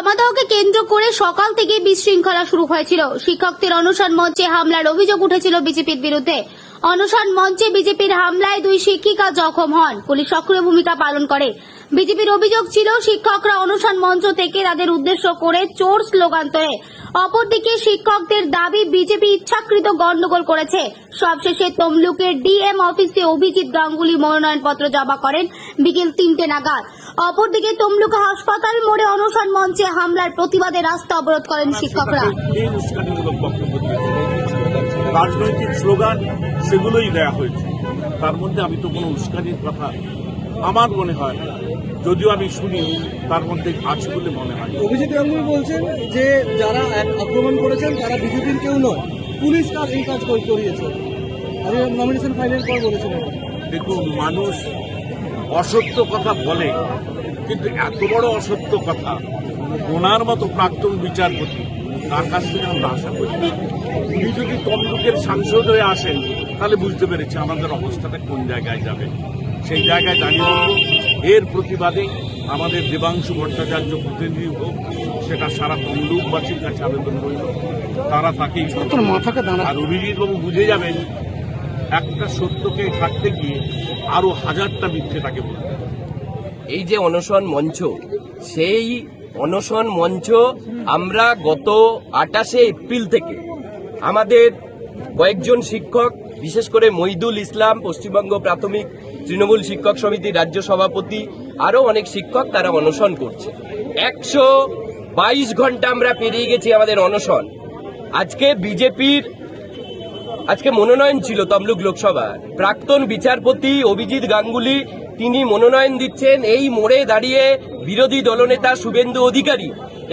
জমাদাওকে কেন্দ্র করে সকাল থেকে বিশৃঙ্খলা শুরু হয়েছিল। শিক্ষকদের অনশন মঞ্চে হামলার অভিযোগ উঠেছিল বিজেপির বিরুদ্ধে। অনশন মঞ্চে বিজেপির হামলায় দুই শিক্ষিকা জখম হন। পুলিশ সক্রিয় ভূমিকা পালন করে। বিজেপির অভিযোগ ছিল, শিক্ষকরা অনশন মঞ্চ থেকে তাদের উদ্দেশ্য করে চোর স্লোগান তোলে। অপরদিকে শিক্ষকদের দাবি, বিজেপি ইচ্ছাকৃত গন্ডগোল করেছে। সবশেষে তমলুকের ডিএম অফিসে অভিজিৎ গাঙ্গুলি মনোনয়নপত্র জমা করেন। বিকেল তিনটে নাগাদ। অপরদিকে তমলুক হাসপাতাল মোড়ে অনশন মঞ্চে হামলার প্রতিবাদে রাস্তা অবরোধ করেন শিক্ষকরা। রাজনৈতিক স্লোগান সেগুলোই দেয়া হয়েছে। তার মধ্যে আমি তো কোনো উস্কানির কথা আমার মনে হয় যদিও আমি শুনি তার মধ্যে আছে বলে মনে হয়। অভিজিৎ গাঙ্গুলি বলছেন যে যারা এক- আক্রমণ করেছেন তারা বিজেপির কেউ নয়। পুলিশ কাজ এই কাজ করে- করিয়েছে। আমি নমিনেশন ফাইলের পর বলেছিলেন দেখুন মানুষ অসত্য কথা বলে কিন্তু এত বড় অসত্য কথা ওনার মতো প্রাক্তন বিচারপতি তার কাছ থেকে আমরা আশা করি। উনি যদি তমলুকের সাংসদ হয়ে আসেন তাহলে বুঝতে পেরেছি আমাদের অবস্থাটা কোন জায়গায় যাবে। সেই জায়গায় দাঁড়িয়ে এর প্রতিবাদে আমাদের দেবাংশু ভট্টাচার্য প্রতিনিধি হোক সেটা সারা তমলুকবাসীর কাছে আবেদন রইল। তারা তাকেই আর অভিজিৎ বাবু বুঝে যাবেন একটা সত্যকে থাকতে গিয়ে আরও হাজারটা মিথ্যে তাকে বলতে। এই যে অনশন মঞ্চ, সেই অনশন মঞ্চ আমরা গত আটাশে এপ্রিল থেকে আমাদের কয়েকজন শিক্ষক, বিশেষ করে মইদুল ইসলাম, পশ্চিমবঙ্গ প্রাথমিক তৃণমূল শিক্ষক সমিতির রাজ্য সভাপতি আরও অনেক শিক্ষক তারা অনশন করছে একশো বাইশ ঘণ্টা আমরা পেরিয়ে গেছি আমাদের অনশন আজকে বিজেপির আজকে মনোনয়ন ছিল তমলুক লোকসভার। প্রাক্তন বিচারপতি অভিজিৎ গাঙ্গুলি, তিনি মনোনয়ন দিচ্ছেন এই মোড়ে দাঁড়িয়ে বিরোধী দলনেতা শুভেন্দু অধিকারী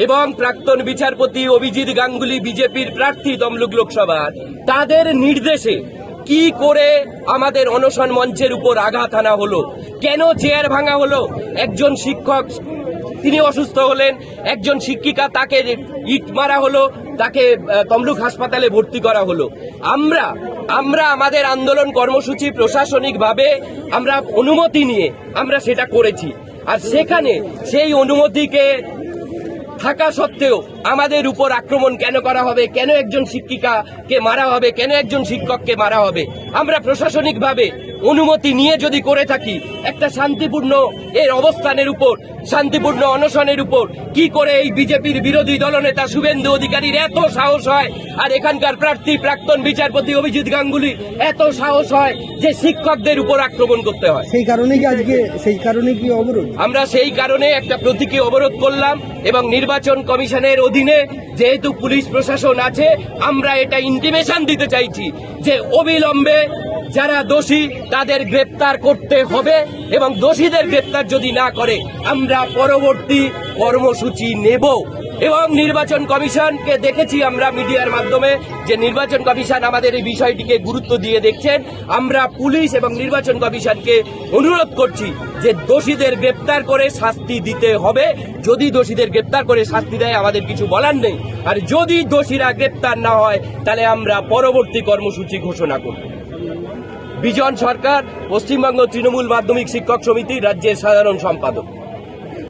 এবং প্রাক্তন বিচারপতি অভিজিৎ গাঙ্গুলি, বিজেপির প্রার্থী তমলুক লোকসভার। তাদের নির্দেশে কি করে আমাদের অনশন মঞ্চের উপর আঘাত আনা হলো? কেন চেয়ার ভাঙা হলো? একজন শিক্ষক, তিনি অসুস্থ হলেন, একজন শিক্ষিকা তাকে ইট মারা হলো তাকে তমলুক হাসপাতালে ভর্তি করা হলো। আমরা আমরা আমাদের আন্দোলন কর্মসূচি প্রশাসনিকভাবে আমরা অনুমতি নিয়ে আমরা সেটা করেছি। আর সেখানে সেই অনুমতিকে থাকা সত্ত্বেও আমাদের উপর আক্রমণ কেন করা হবে? কেন একজন শিক্ষিকাকে মারা হবে? কেন একজন শিক্ষককে মারা হবে? আমরা প্রশাসনিকভাবে অনুমতি নিয়ে যদি করে থাকি একটা শান্তিপূর্ণ এর অবস্থানের উপর শান্তিপূর্ণ অনশনের উপর কি করে এই বিজেপির বিরোধী দলনেতা শুভেন্দু অধিকারীর এত সাহস হয়? আর এখানকার প্রার্থী প্রাক্তন বিচারপতি অভিজিৎ গাঙ্গুলি এত সাহস হয় যে শিক্ষকদের উপর আক্রমণ করতে হয়। সেই কারণে কি আজকে সেই কারণে কি অবরোধ? আমরা সেই কারণে একটা প্রতীকী অবরোধ করলাম এবং নির্বাচন কমিশনের অধীনে যেহেতু পুলিশ প্রশাসন আছে আমরা এটা ইন্টিমেশন দিতে চাইছি যে অবিলম্বে যারা দোষী, তাদের গ্রেপ্তার করতে হবে এবং দোষীদের গ্রেপ্তার যদি না করে, আমরা পরবর্তী কর্মসূচি নেব। এবং নির্বাচন কমিশনকে দেখেছি আমরা মিডিয়ার মাধ্যমে যে নির্বাচন কমিশন আমাদের এই বিষয়টিকে গুরুত্ব দিয়ে দেখছেন। আমরা পুলিশ এবং নির্বাচন কমিশনকে অনুরোধ করছি যে দোষীদের গ্রেপ্তার করে শাস্তি দিতে হবে। যদি দোষীদের গ্রেপ্তার করে শাস্তি দেয়, আমাদের কিছু বলার নেই। আর যদি দোষীরা গ্রেপ্তার না হয়, তাহলে আমরা পরবর্তী কর্মসূচি ঘোষণা করব। বিজন সরকার পশ্চিমবঙ্গ তৃণমূল মাধ্যমিক শিক্ষক সমিতি রাজ্যের সাধারণ সম্পাদক।